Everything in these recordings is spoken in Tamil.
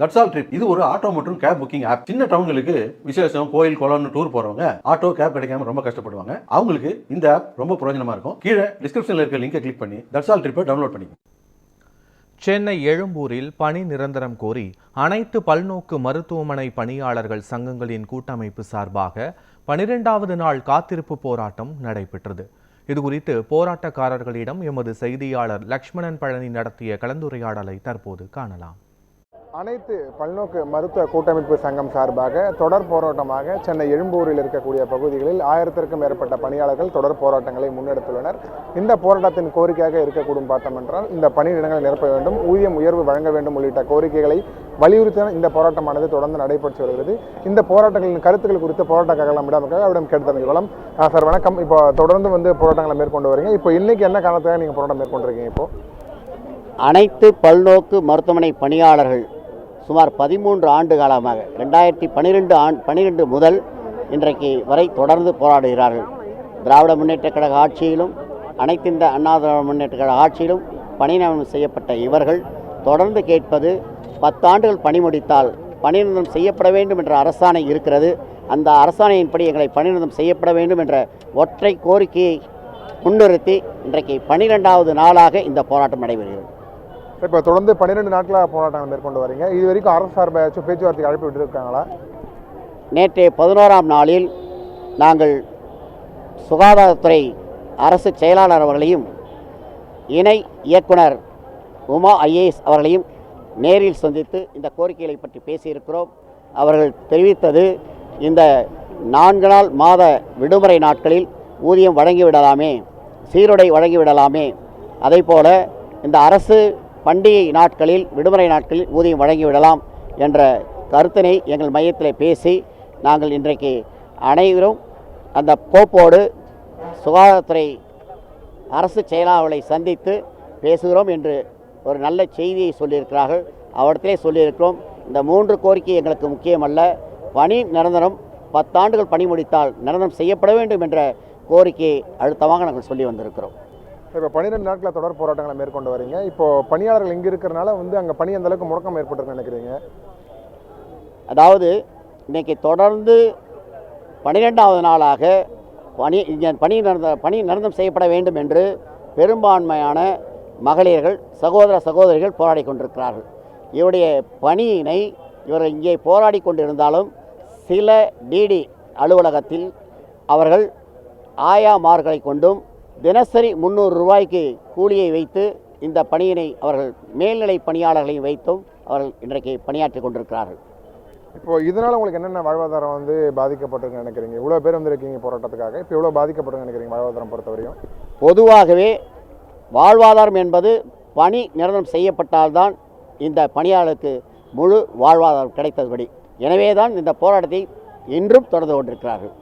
தட்ஸ் ஆல் ட்ரிப் இது ஒரு ஆட்டோ மற்றும் கேப் புக்கிங் ஆப் சின்ன டவுன்களுக்கு விசேஷம் கோயில் குளம்னு டூர் போறவங்க ஆட்டோ கேப் கிடைக்காம ரொம்ப கஷ்டப்படுவாங்க. அவங்களுக்கு இந்த ஆப் ரொம்ப பிரயோஜனமா இருக்கும். கீழே டிஸ்கிரிப்ஷன்ல இருக்க லிங்கை கிளிக் பண்ணி தட்ஸ் ஆல் ட்ரிப்பை டவுன்லோட் பண்ணிக்கோங்க சென்னை எழும்பூரில் பணி நிரந்தரம் கோரி அனைத்து பல்நோக்கு மருத்துவமனை பணியாளர்கள் சங்கங்களின் கூட்டமைப்பு சார்பாக பனிரெண்டாவது நாள் காத்திருப்பு போராட்டம் நடைபெற்றது. இதுகுறித்து போராட்டக்காரர்களிடம் எமது செய்தியாளர் லக்ஷ்மணன் பழனி நடத்திய கலந்துரையாடலை தற்போது காணலாம். அனைத்து பல்நோக்கு மருத்துவ கூட்டமைப்பு சங்கம் சார்பாக தொடர் போராட்டமாக சென்னை எழும்பூரில் இருக்கக்கூடிய பகுதிகளில் ஆயிரத்திற்கும் மேற்பட்ட பணியாளர்கள் தொடர் போராட்டங்களை முன்னெடுத்துள்ளனர். இந்த போராட்டத்தின் கோரிக்கையாக இருக்கக்கூடும் பார்த்தோம் என்றால் இந்த பணியிடங்களை நிரப்ப வேண்டும் ஊதியம் உயர்வு வழங்க வேண்டும் உள்ளிட்ட கோரிக்கைகளை வலியுறுத்தி இந்த போராட்டமானது தொடர்ந்து நடைபெற்று வருகிறது. இந்த போராட்டங்களின் கருத்துக்கள் குறித்து போராட்டக்காரர்கள் இடமாக அவரிடம் கேட்டு சார் வணக்கம். இப்போ தொடர்ந்து வந்து போராட்டங்களை மேற்கொண்டு வரீங்க. இப்போ இன்னைக்கு என்ன காரணத்துக்காக நீங்கள் போராட்டம் மேற்கொண்டிருக்கீங்க இப்போ? அனைத்து பல்நோக்கு மருத்துவமனை பணியாளர்கள் சுமார் பதிமூன்று ஆண்டு காலமாக ரெண்டாயிரத்தி பன்னிரெண்டு ஆண் பன்னிரெண்டு முதல் இன்றைக்கு வரை தொடர்ந்து போராடுகிறார்கள். திராவிட முன்னேற்றக் கழக ஆட்சியிலும் அனைத்து இந்த அண்ணா திராவிட முன்னேற்ற கழக ஆட்சியிலும் பணி நியமனம் செய்யப்பட்ட இவர்கள் தொடர்ந்து கேட்பது பத்தாண்டுகள் பணி முடித்தால் பணிநிறுத்தம் செய்யப்பட வேண்டும் என்ற அரசாணை இருக்கிறது. அந்த அரசாணையின்படி எங்களை பணிநிறுத்தம் செய்யப்பட வேண்டும் என்ற ஒற்றை கோரிக்கையை முன்னிறுத்தி இன்றைக்கு பனிரெண்டாவது நாளாக இந்த போராட்டம் நடைபெறுகிறது. இப்போ தொடர்ந்து பன்னிரெண்டு நாட்களாக போராட்டங்கள் மேற்கொண்டு வரீங்க. இது வரைக்கும் அரசு சார்பாச்சும் பேச்சுவார்த்தைக்கு அழைப்பு விட்டுருக்காங்களா? நேற்றைய பதினோராம் நாளில் நாங்கள் சுகாதாரத்துறை அரசு செயலாளர் அவர்களையும் இணை இயக்குனர் உமா ஐஏஎஸ் அவர்களையும் நேரில் சந்தித்து இந்த கோரிக்கைகளை பற்றி பேசியிருக்கிறோம். அவர்கள் தெரிவித்தது இந்த நான்கு நாள் மாத விடுமுறை நாட்களில் ஊதியம் வழங்கிவிடலாமே சீருடை வழங்கிவிடலாமே. அதேபோல இந்த அரசு பண்டிகை நாட்களில் விடுமுறை நாட்களில் ஊதியம் வழங்கிவிடலாம் என்ற கருத்தினை எங்கள் மையத்தில் பேசி நாங்கள் இன்றைக்கு அனைவரும் அந்த கோப்போடு சுகாதாரத்துறை அரசு செயலாளர்களை சந்தித்து பேசுகிறோம் என்று ஒரு நல்ல செய்தியை சொல்லியிருக்கிறார்கள். அவரிடத்திலே சொல்லியிருக்கிறோம் இந்த மூன்று கோரிக்கை எங்களுக்கு முக்கியமல்ல. பணி நிரந்தரம் பத்தாண்டுகள் பணி முடித்தால் நிரந்தரம் செய்யப்பட வேண்டும் என்ற கோரிக்கையை அழுத்தமாக நாங்கள் சொல்லி வந்திருக்கிறோம். இப்போ பன்னிரெண்டு நாட்களில் தொடர் போராட்டங்களை மேற்கொண்டு வரீங்க. இப்போ பணியாளர்கள் இங்கே இருக்கிறனால வந்து அங்கே பணி அந்த அளவுக்கு முடக்கம் ஏற்பட்டிருக்குன்னு நினைக்கிறீங்க? அதாவது இன்னைக்கு தொடர்ந்து பன்னிரெண்டாவது நாளாக பணி இங்கே பணி நடந்த பணி நிரந்தரம் செய்யப்பட வேண்டும் என்று பெரும்பான்மையான மகளிர்கள் சகோதர சகோதரிகள் போராடி கொண்டிருக்கிறார்கள். இவருடைய பணியினை இவர் இங்கே போராடி கொண்டிருந்தாலும் சில டிடி அலுவலகத்தில் அவர்கள் ஆயாமார்களை கொண்டும் தினசரி முந்நூறு ரூபாய்க்கு கூலியை வைத்து இந்த பணியினை அவர்கள் மேல்நிலை பணியாளர்களையும் வைத்தும் அவர்கள் இன்றைக்கு பணியாற்றி கொண்டிருக்கிறார்கள். இப்போ இதனால உங்களுக்கு என்னென்ன வாழ்வாதாரம் வந்து பாதிக்கப்பட்டிருக்குன்னு நினைக்கிறீங்க? இவ்வளோ பேர் வந்திருக்கீங்க போராட்டத்துக்காக. இப்போ எவ்வளோ பாதிக்கப்பட்டிருக்குன்னு நினைக்கிறீங்க வாழ்வாதாரம் பொறுத்தவரையும்? பொதுவாகவே வாழ்வாதாரம் என்பது பணி நிரந்தரம் செய்யப்பட்டால்தான் இந்த பணியாளருக்கு முழு வாழ்வாதாரம் கிடைத்தபடி எனவே தான் இந்த போராட்டத்தை இன்றும் தொடர்ந்து கொண்டிருக்கிறார்கள்.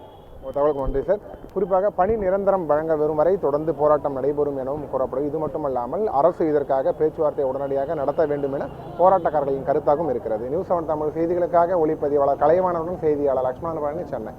உங்கள் தகவலுக்கு நன்றி சார். குறிப்பாக பணி நிரந்தரம் வழங்க வரும் வரை தொடர்ந்து போராட்டம் நடைபெறும் எனவும் கூறப்படும். இது மட்டுமல்லாமல் அரசு இதற்காக பேச்சுவார்த்தை உடனடியாக நடத்த வேண்டும் என போராட்டக்காரர்களின் கருத்தாகவும் இருக்கிறது. நியூஸ் செவன் தமிழ் செய்திகளுக்காக ஒளிப்பதிவாளர் கலைவாணனுடன் செய்தியாளர் லக்ஷ்மணன் பழனி சென்னை.